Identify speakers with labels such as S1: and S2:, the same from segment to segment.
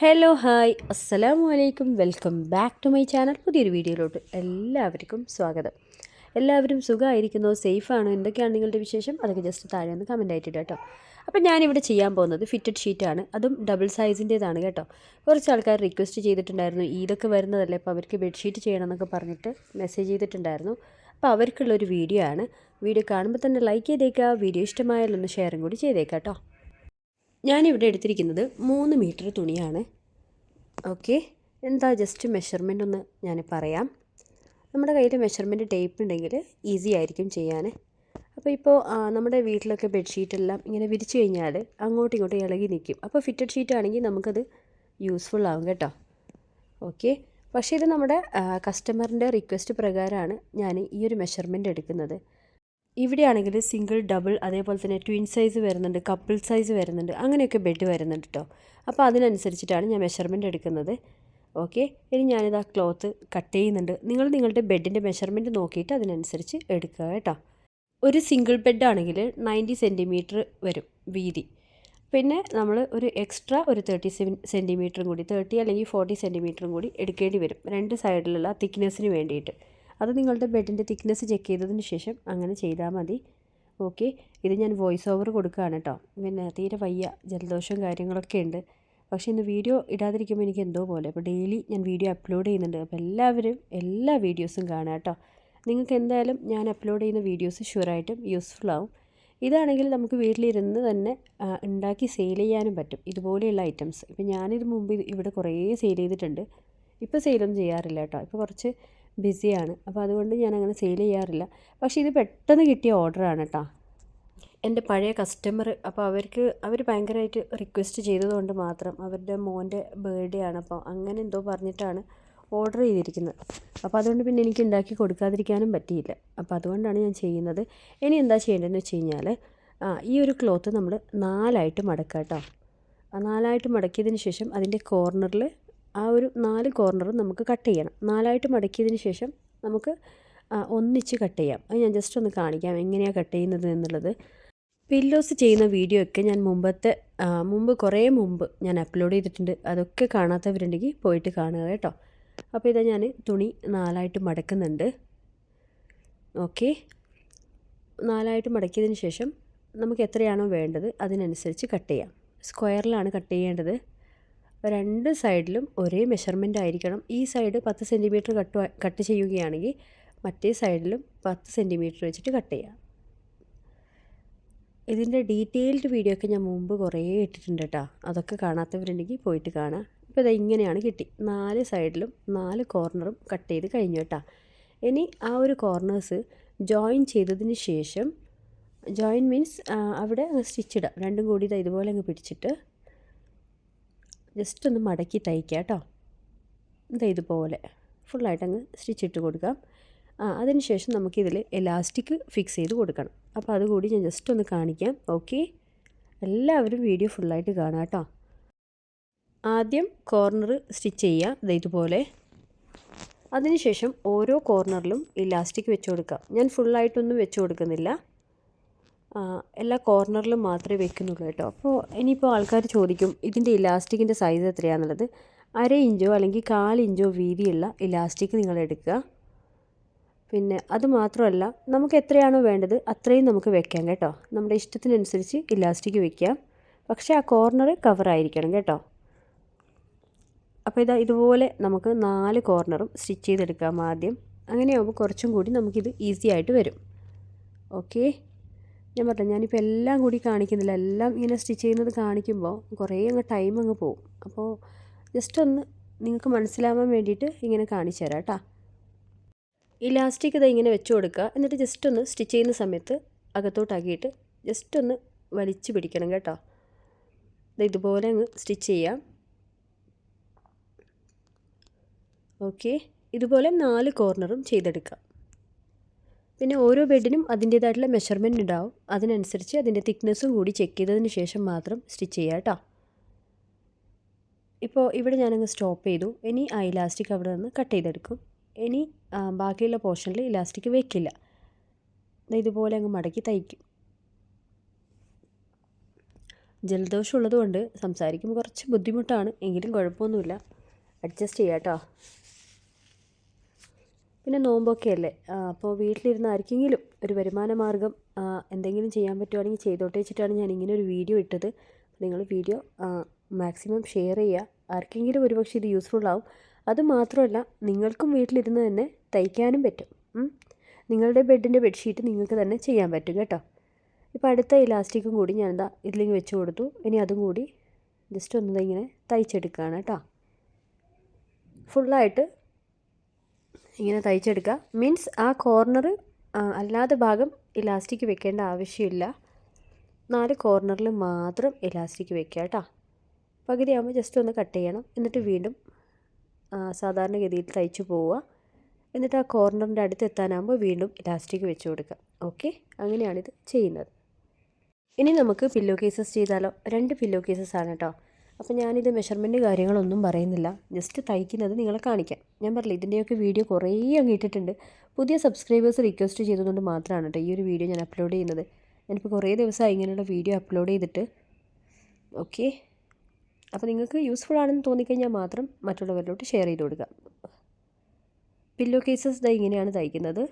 S1: Hello hi അസ്സലാമു അലൈക്കും welcome back to my channel പുതിയൊരു വീഡിയോയിലോട്ട് എല്ലാവർക്കും സ്വാഗതം. എല്ലാവരും സുഖമായിരിക്കുന്നോ? സേഫാണോ? എന്തൊക്കെയാണ് നിങ്ങളുടെ വിശേഷം? അതൊക്കെ ജസ്റ്റ് താഴെ ഒന്ന് കമന്റ് ആയിട്ടിട്ട് കേട്ടോ അപ്പോൾ ഞാനിവിടെ ചെയ്യാൻ പോകുന്നത് ഫിറ്റഡ് ഷീറ്റാണ് അതും ഡബിൾ സൈസിന്റേതാണ് കേട്ടോ. കുറച്ച് ആൾക്കാർ റിക്വസ്റ്റ് ചെയ്തിട്ടുണ്ടായിരുന്നു. ഈദൊക്കെ വരുന്നതല്ലേ? അപ്പോൾ അവർക്ക് ബെഡ്ഷീറ്റ് ചെയ്യണം എന്നൊക്കെ പറഞ്ഞിട്ട് മെസ്സേജ് ചെയ്തിട്ടുണ്ടായിരുന്നു. അപ്പോൾ അവർക്കുള്ളൊരു വീഡിയോ ആണ്. വീഡിയോ കാണുമ്പോൾ തന്നെ ലൈക്ക് ചെയ്തേക്കുക വീഡിയോ ഇഷ്ടമായാലൊന്ന് ഷെയറും കൂടി ചെയ്തേക്കാം കേട്ടോ. ഞാനിവിടെ എടുത്തിരിക്കുന്നത് മൂന്ന് മീറ്റർ തുണിയാണ്. ഓക്കെ. എന്താ ജസ്റ്റ് മെഷർമെന്റ് ഒന്ന് ഞാൻ പറയാം. നമ്മുടെ കയ്യിൽ മെഷർമെന്റ് ടേപ്പ് ഉണ്ടെങ്കിൽ ഈസി ആയിരിക്കും ചെയ്യാൻ അപ്പോൾ ഇപ്പോൾ നമ്മുടെ വീട്ടിലൊക്കെ ബെഡ്ഷീറ്റെല്ലാം ഇങ്ങനെ വിരിച്ചു കഴിഞ്ഞാൽ അങ്ങോട്ടും ഇങ്ങോട്ടും ഇളകി നിൽക്കും അപ്പോൾ ഫിറ്റഡ് ഷീറ്റ് ആണെങ്കിൽ നമുക്കത് യൂസ്ഫുൾ ആവും കേട്ടോ. ഓക്കെ. പക്ഷേ ഇത് നമ്മുടെ കസ്റ്റമറിന്റെ റിക്വസ്റ്റ് പ്രകാരമാണ് ഞാൻ ഈ ഒരു മെഷർമെന്റ് എടുക്കുന്നത്. ഇവിടെയാണെങ്കിൽ സിംഗിൾ ഡബിൾ അതേപോലെ തന്നെ ട്വിൻ സൈസ് വരുന്നുണ്ട് കപ്പിൾ സൈസ് വരുന്നുണ്ട് അങ്ങനെയൊക്കെ ബെഡ് വരുന്നുണ്ട് കേട്ടോ അപ്പോൾ അതിനനുസരിച്ചിട്ടാണ് ഞാൻ മെഷർമെന്റ് എടുക്കുന്നത്. ഓക്കെ ഇനി ഞാനിത് ആ ക്ലോത്ത് കട്ട് ചെയ്യുന്നുണ്ട്. നിങ്ങൾ നിങ്ങളുടെ ബെഡിന്റെ മെഷർമെന്റ് നോക്കിയിട്ട് അതിനനുസരിച്ച് എടുക്കുക കേട്ടോ. ഒരു സിംഗിൾ ബെഡ് ആണെങ്കിൽ നയന്റി സെന്റിമീറ്റർ വരും വീതി. പിന്നെ നമ്മൾ ഒരു എക്സ്ട്രാ ഒരു തേർട്ടി സെന്റിമീറ്ററും കൂടി തേർട്ടി അല്ലെങ്കിൽ ഫോർട്ടി സെന്റിമീറ്ററും കൂടി എടുക്കേണ്ടി വരും. രണ്ട് സൈഡിലുള്ള തിക്നെസ്സിന് വേണ്ടിയിട്ട്. അത് നിങ്ങളുടെ ബെഡിന്റെ തിക്നെസ് ചെക്ക് ചെയ്തതിന് ശേഷം അങ്ങനെ ചെയ്താൽ മതി. ഓക്കെ. ഇത് ഞാൻ വോയിസ് ഓവർ കൊടുക്കുകയാണ് കേട്ടോ. പിന്നെ തീരെ വയ്യ ജലദോഷവും കാര്യങ്ങളൊക്കെ ഉണ്ട്. പക്ഷേ ഇന്ന് വീഡിയോ ഇടാതിരിക്കുമ്പോൾ എനിക്ക് എന്തോ പോലെ. അപ്പോൾ ഡെയിലി ഞാൻ വീഡിയോ അപ്ലോഡ് ചെയ്യുന്നുണ്ട്. അപ്പോൾ എല്ലാവരും എല്ലാ വീഡിയോസും കാണാം കേട്ടോ. നിങ്ങൾക്ക് എന്തായാലും ഞാൻ അപ്ലോഡ് ചെയ്യുന്ന വീഡിയോസ് ഷുവറായിട്ടും യൂസ്ഫുൾ ആവും ഇതാണെങ്കിൽ നമുക്ക് വീട്ടിലിരുന്ന് തന്നെ ഉണ്ടാക്കി സെയിൽ ചെയ്യാനും പറ്റും. ഇതുപോലെയുള്ള ഐറ്റംസ്. ഇപ്പോൾ ഞാനിത് മുമ്പ് ഇവിടെ കുറേ സെയിൽ ചെയ്തിട്ടുണ്ട്. ഇപ്പോൾ സെയിലൊന്നും ചെയ്യാറില്ല കേട്ടോ. ഇപ്പോൾ കുറച്ച് ബിസിയാണ്. അപ്പോൾ അതുകൊണ്ട് ഞാൻ അങ്ങനെ സെയിൽ ചെയ്യാറില്ല. പക്ഷേ ഇത് പെട്ടെന്ന് കിട്ടിയ ഓർഡറാണ് കേട്ടോ എന്റെ പഴയ കസ്റ്റമർ അപ്പോൾ അവർക്ക് അവർ ഭയങ്കരമായിട്ട് റിക്വസ്റ്റ് ചെയ്തതുകൊണ്ട് മാത്രം അവരുടെ മോന്റെ ബർത്ത്ഡേ ആണ്. അപ്പോൾ അങ്ങനെ എന്തോ പറഞ്ഞിട്ടാണ് ഓർഡർ ചെയ്തിരിക്കുന്നത്. അപ്പോൾ അതുകൊണ്ട് പിന്നെ എനിക്ക് ഉണ്ടാക്കി കൊടുക്കാതിരിക്കാനും പറ്റിയില്ല. അപ്പോൾ അതുകൊണ്ടാണ് ഞാൻ ചെയ്യുന്നത്. ഇനി എന്താ ചെയ്യേണ്ടതെന്ന് വെച്ച് കഴിഞ്ഞാൽ ആ ഈ ഒരു ക്ലോത്ത് നമ്മൾ നാലായിട്ട് മടക്കുക കേട്ടോ നാലായിട്ട് മടക്കിയതിന് ശേഷം അതിന്റെ കോർണറിൽ ആ ഒരു നാല് കോർണറും നമുക്ക് കട്ട് ചെയ്യണം. നാലായിട്ട് മടക്കിയതിന് ശേഷം നമുക്ക് ഒന്നിച്ച് കട്ട് ചെയ്യാം. അത് ഞാൻ ജസ്റ്റ് ഒന്ന് കാണിക്കാം എങ്ങനെയാണ് കട്ട് ചെയ്യുന്നത് എന്നുള്ളത്. പില്ലോസ് ചെയ്യുന്ന വീഡിയോ ഒക്കെ ഞാൻ മുമ്പത്തെ മുമ്പ് കുറേ മുമ്പ് ഞാൻ അപ്ലോഡ് ചെയ്തിട്ടുണ്ട്. അതൊക്കെ കാണാത്തവരുണ്ടെങ്കിൽ പോയിട്ട് കാണുക കേട്ടോ. അപ്പോൾ ഇതാ ഞാൻ തുണി നാലായിട്ട് മടക്കുന്നുണ്ട്. ഓക്കെ. നാലായിട്ട് മടക്കിയതിന് ശേഷം നമുക്ക് എത്രയാണോ വേണ്ടത് അതിനനുസരിച്ച് കട്ട് ചെയ്യാം. സ്ക്വയറിലാണ് കട്ട് ചെയ്യേണ്ടത്. രണ്ട് സൈഡിലും ഒരേ മെഷർമെന്റ് ആയിരിക്കണം. ഈ സൈഡ് പത്ത് സെന്റിമീറ്റർ കട്ട് കട്ട് ചെയ്യുകയാണെങ്കിൽ മറ്റേ സൈഡിലും പത്ത് സെന്റിമീറ്റർ വെച്ചിട്ട് കട്ട് ചെയ്യാം. ഇതിന്റെ ഡീറ്റെയിൽഡ് വീഡിയോ ഒക്കെ ഞാൻ മുമ്പ് കുറേ ഇട്ടിട്ടുണ്ട് കേട്ടോ. അതൊക്കെ കാണാത്തവരുണ്ടെങ്കിൽ പോയിട്ട് കാണാം. ഇപ്പോൾ ഇത് ഇങ്ങനെയാണ് കിട്ടി. നാല് സൈഡിലും നാല് കോർണറും കട്ട് ചെയ്ത് കഴിഞ്ഞു കേട്ടോ. ഇനി ആ ഒരു കോർണേഴ്സ് ജോയിൻ ചെയ്തതിന് ശേഷം ജോയിൻ മീൻസ് അവിടെ അങ്ങ് സ്റ്റിച്ച് ഇടാം. രണ്ടും കൂടി ഇതാ ഇതുപോലെ അങ്ങ് പിടിച്ചിട്ട് ജസ്റ്റ് ഒന്ന് മടക്കി തയ്ക്കുക കേട്ടോ. ഇതാ ഇതുപോലെ. ഫുള്ളായിട്ട് അങ്ങ് സ്റ്റിച്ച് ഇട്ട് കൊടുക്കാം. ആ അതിന് ശേഷം നമുക്കിതിൽ എലാസ്റ്റിക് ഫിക്സ് ചെയ്ത് കൊടുക്കണം. അപ്പോൾ അതുകൂടി ഞാൻ ജസ്റ്റ് ഒന്ന് കാണിക്കാം. ഓക്കെ? എല്ലാവരും വീഡിയോ ഫുള്ളായിട്ട് കാണാം കേട്ടോ. ആദ്യം കോർണർ സ്റ്റിച്ച് ചെയ്യുക ഇതാ ഇതുപോലെ. അതിനുശേഷം ഓരോ കോർണറിലും ഇലാസ്റ്റിക് വെച്ച് കൊടുക്കാം. ഞാൻ ഫുള്ളായിട്ടൊന്നും വെച്ച് കൊടുക്കുന്നില്ല. എല്ലാ കോർണറിലും മാത്രമേ വെക്കുന്നുള്ളൂ കേട്ടോ. അപ്പോൾ ഇനിയിപ്പോൾ ആൾക്കാർ ചോദിക്കും ഇതിന്റെ ഇലാസ്റ്റിക്കിന്റെ സൈസ് എത്രയാണെന്നുള്ളത് അര ഇഞ്ചോ അല്ലെങ്കിൽ കാലിഞ്ചോ വീതിയുള്ള ഇലാസ്റ്റിക് നിങ്ങൾ എടുക്കുക. പിന്നെ അത് മാത്രമല്ല നമുക്ക് എത്രയാണോ വേണ്ടത് അത്രയും നമുക്ക് വെക്കാം കേട്ടോ. നമ്മുടെ ഇഷ്ടത്തിനനുസരിച്ച് ഇലാസ്റ്റിക് വെക്കാം. പക്ഷേ ആ കോർണർ കവറായിരിക്കണം കേട്ടോ. അപ്പോൾ ഇതാ ഇതുപോലെ നമുക്ക് നാല് കോർണറും സ്റ്റിച്ച് ചെയ്തെടുക്കാം ആദ്യം. അങ്ങനെയാകുമ്പോൾ കുറച്ചും കൂടി നമുക്കിത് ഈസി ആയിട്ട് വരും. ഓക്കെ ഞാൻ പറഞ്ഞു ഞാനിപ്പോൾ എല്ലാം കൂടി കാണിക്കുന്നില്ല. എല്ലാം ഇങ്ങനെ സ്റ്റിച്ച് ചെയ്യുന്നത് കാണിക്കുമ്പോൾ കുറേ അങ്ങ് ടൈം അങ്ങ് പോവും. അപ്പോൾ ജസ്റ്റ് ഒന്ന് നിങ്ങൾക്ക് മനസ്സിലാവാൻ വേണ്ടിയിട്ട് ഇങ്ങനെ കാണിച്ചു തരാം കേട്ടോ. ഇലാസ്റ്റിക് ഇത് ഇങ്ങനെ വെച്ച് കൊടുക്കുക. എന്നിട്ട് ജസ്റ്റ് ഒന്ന് സ്റ്റിച്ച് ചെയ്യുന്ന സമയത്ത് അകത്തോട്ടാക്കിയിട്ട് ജസ്റ്റ് ഒന്ന് വലിച്ചു പിടിക്കണം കേട്ടോ. ഇതുപോലെ അങ്ങ് സ്റ്റിച്ച് ചെയ്യാം. ഓക്കെ ഇതുപോലെ നാല് കോർണറും ചെയ്തെടുക്കാം. പിന്നെ ഓരോ ബെഡിനും അതിന്റേതായിട്ടുള്ള മെഷർമെന്റ് ഉണ്ടാവും. അതിനനുസരിച്ച് അതിന്റെ തിക്നെസ്സും കൂടി ചെക്ക് ചെയ്തതിന് ശേഷം മാത്രം സ്റ്റിച്ച് ചെയ്യുക കേട്ടോ. ഇപ്പോൾ ഇവിടെ ഞാനങ്ങ് സ്റ്റോപ്പ് ചെയ്തു. ഇനി ആ ഇലാസ്റ്റിക് അവിടെ നിന്ന് കട്ട് ചെയ്തെടുക്കും. ഇനി ബാക്കിയുള്ള പോർഷനിൽ ഇലാസ്റ്റിക് വെക്കില്ല. ഇതുപോലെ അങ്ങ് മടക്കി തയ്ക്കും. ജലദോഷം ഉള്ളതുകൊണ്ട് സംസാരിക്കുമ്പോൾ കുറച്ച് ബുദ്ധിമുട്ടാണ്. എങ്കിലും കുഴപ്പമൊന്നുമില്ല. അഡ്ജസ്റ്റ് ചെയ്യാം കേട്ടോ. പിന്നെ നോമ്പൊക്കെ അല്ലേ അപ്പോൾ വീട്ടിലിരുന്ന് ആർക്കെങ്കിലും ഒരു വരുമാന മാർഗം എന്തെങ്കിലും ചെയ്യാൻ പറ്റുവാണെങ്കിൽ ചെയ്തോട്ടെ വെച്ചിട്ടാണ് ഞാൻ ഇങ്ങനെ ഒരു വീഡിയോ ഇട്ടത്. നിങ്ങൾ വീഡിയോ മാക്സിമം ഷെയർ ചെയ്യുക. ആർക്കെങ്കിലും ഒരുപക്ഷെ ഇത് യൂസ്ഫുൾ ആവും. അതുമാത്രമല്ല നിങ്ങൾക്കും വീട്ടിലിരുന്ന് തന്നെ തയ്ക്കാനും പറ്റും. നിങ്ങളുടെ ബെഡിന്റെ ബെഡ്ഷീറ്റ് നിങ്ങൾക്ക് തന്നെ ചെയ്യാൻ പറ്റും കേട്ടോ. ഇപ്പോൾ അടുത്ത ഇലാസ്റ്റിക്കും കൂടി ഞാൻ എന്താ ഇതിലേക്ക് വെച്ച് കൊടുത്തു. ഇനി അതും കൂടി ജസ്റ്റ് ഒന്ന് ഇങ്ങനെ തയ്ച്ചെടുക്കുകയാണ് കേട്ടോ. ഫുള്ളായിട്ട് ഇങ്ങനെ തയ്ച്ചെടുക്കുക. മീൻസ് ആ കോർണർ അല്ലാത്ത ഭാഗം ഇലാസ്റ്റിക് വെക്കേണ്ട ആവശ്യമില്ല. നാല് കോർണറിൽ മാത്രം ഇലാസ്റ്റിക് വെക്കുക കേട്ടോ. പകുതിയാകുമ്പോൾ ജസ്റ്റ് ഒന്ന് കട്ട് ചെയ്യണം. എന്നിട്ട് വീണ്ടും സാധാരണഗതിയിൽ തയ്ച്ചു പോവുക. എന്നിട്ട് ആ കോർണറിന്റെ അടുത്ത് എത്താനാകുമ്പോൾ വീണ്ടും ഇലാസ്റ്റിക് വെച്ച് കൊടുക്കുക. ഓക്കെ അങ്ങനെയാണിത് ചെയ്യുന്നത്. ഇനി നമുക്ക് പില്ലോ കേസസ് ചെയ്താലോ? രണ്ട് പില്ലോ കേസസ് ആണ് കേട്ടോ. അപ്പോൾ ഞാനിത് മെഷർമെന്റ് കാര്യങ്ങളൊന്നും പറയുന്നില്ല. ജസ്റ്റ് തയ്ക്കുന്നത് നിങ്ങളെ കാണിക്കാം. ഞാൻ പറഞ്ഞില്ല ഇതിന്റെയൊക്കെ വീഡിയോ കുറേ അങ്ങ് ഇട്ടിട്ടുണ്ട്. പുതിയ സബ്സ്ക്രൈബേഴ്സ് റിക്വസ്റ്റ് ചെയ്തതുകൊണ്ട് മാത്രമാണ് കേട്ടോ ഈ ഒരു വീഡിയോ ഞാൻ അപ്ലോഡ് ചെയ്യുന്നത്. ഞാനിപ്പോൾ കുറേ ദിവസമായി ഇങ്ങനെയുള്ള വീഡിയോ അപ്ലോഡ് ചെയ്തിട്ട്. ഓക്കെ അപ്പോൾ നിങ്ങൾക്ക് യൂസ്ഫുൾ ആണെന്ന് തോന്നിക്കഴിഞ്ഞാൽ മാത്രം മറ്റുള്ളവരിലോട്ട് ഷെയർ ചെയ്ത് കൊടുക്കുക. പില്ലോ കേസസ് ദാ ഇങ്ങനെയാണ് തയ്ക്കുന്നത്.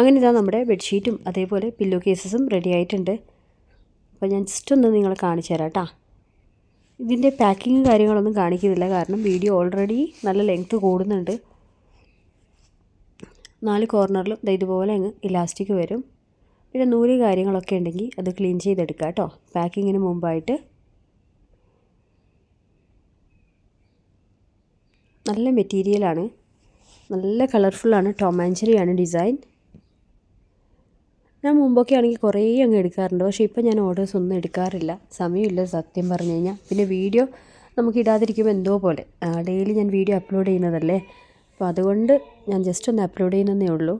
S1: അങ്ങനെ ഇതാ നമ്മുടെ ബെഡ്ഷീറ്റും അതേപോലെ പില്ലോ കേസസും റെഡി ആയിട്ടുണ്ട്. അപ്പോൾ ഞാൻ ജസ്റ്റ് ഒന്ന് നിങ്ങളെ കാണിച്ചു തരാം കേട്ടോ ഇതിന്റെ പാക്കിങ് കാര്യങ്ങളൊന്നും കാണിക്കുന്നില്ല. കാരണം വീഡിയോ ഓൾറെഡി നല്ല ലെങ്ത്ത് കൂടുന്നുണ്ട്. നാല് കോർണറിലും ഇതുപോലെ അങ്ങ് ഇലാസ്റ്റിക് വരും. പിന്നെ നൂൽ കാര്യങ്ങളൊക്കെ ഉണ്ടെങ്കിൽ അത് ക്ലീൻ ചെയ്തെടുക്കുക കേട്ടോ പാക്കിങ്ങിന് മുമ്പായിട്ട്. നല്ല മെറ്റീരിയലാണ് നല്ല കളർഫുള്ളാണ് ടോമാഞ്ചറിയാണ് ഡിസൈൻ ഞാൻ മുമ്പൊക്കെ ആണെങ്കിൽ കുറേ അങ്ങ് എടുക്കാറുണ്ട്. പക്ഷേ ഇപ്പം ഞാൻ ഓർഡേഴ്സ് ഒന്നും എടുക്കാറില്ല. സമയമില്ല സത്യം പറഞ്ഞു കഴിഞ്ഞാൽ. പിന്നെ വീഡിയോ നമുക്ക് ഇടാതിരിക്കുമ്പോൾ എന്തോ പോലെ. ഡെയിലി ഞാൻ വീഡിയോ അപ്ലോഡ് ചെയ്യുന്നതല്ലേ? അപ്പോൾ അതുകൊണ്ട് ഞാൻ ജസ്റ്റ് ഒന്ന് അപ്ലോഡ് ചെയ്യുന്നതേ ഉള്ളൂ.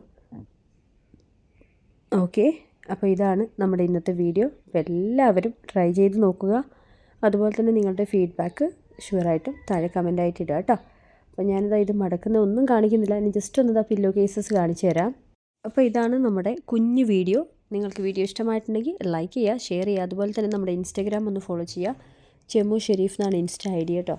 S1: ഓക്കെ. അപ്പോൾ ഇതാണ് നമ്മുടെ ഇന്നത്തെ വീഡിയോ. എല്ലാവരും ട്രൈ ചെയ്ത് നോക്കുക. അതുപോലെ തന്നെ നിങ്ങളുടെ ഫീഡ്ബാക്ക് ഷുവറായിട്ടും താഴെ കമന്റായിട്ട് ഇടുക കേട്ടോ. അപ്പോൾ ഞാനിതാ ഇത് മടക്കുന്ന ഒന്നും കാണിക്കുന്നില്ല. ഇനി ജസ്റ്റ് ഒന്ന് ഇതാ പില്ലോ കേസസ് കാണിച്ചു തരാം. അപ്പോൾ ഇതാണ് നമ്മുടെ കുഞ്ഞു വീഡിയോ. നിങ്ങൾക്ക് വീഡിയോ ഇഷ്ടമായിട്ടുണ്ടെങ്കിൽ ലൈക്ക് ചെയ്യുക ഷെയർ ചെയ്യുക. അതുപോലെ തന്നെ നമ്മുടെ ഇൻസ്റ്റാഗ്രാം ഒന്ന് ഫോളോ ചെയ്യുക. ചെമ്മു ഷെരീഫ് എന്നാണ് ഇൻസ്റ്റ ഐ ഡി കേട്ടോ.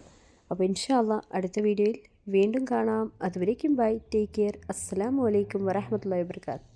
S1: അപ്പോൾ ഇൻഷാല്ല അടുത്ത വീഡിയോയിൽ വീണ്ടും കാണാം. അതുവരേക്കും ബൈ ടേക്ക് കെയർ അസ്സാം വലൈക്കും വരഹമുല്ലാ വാബർക്കാത്ത്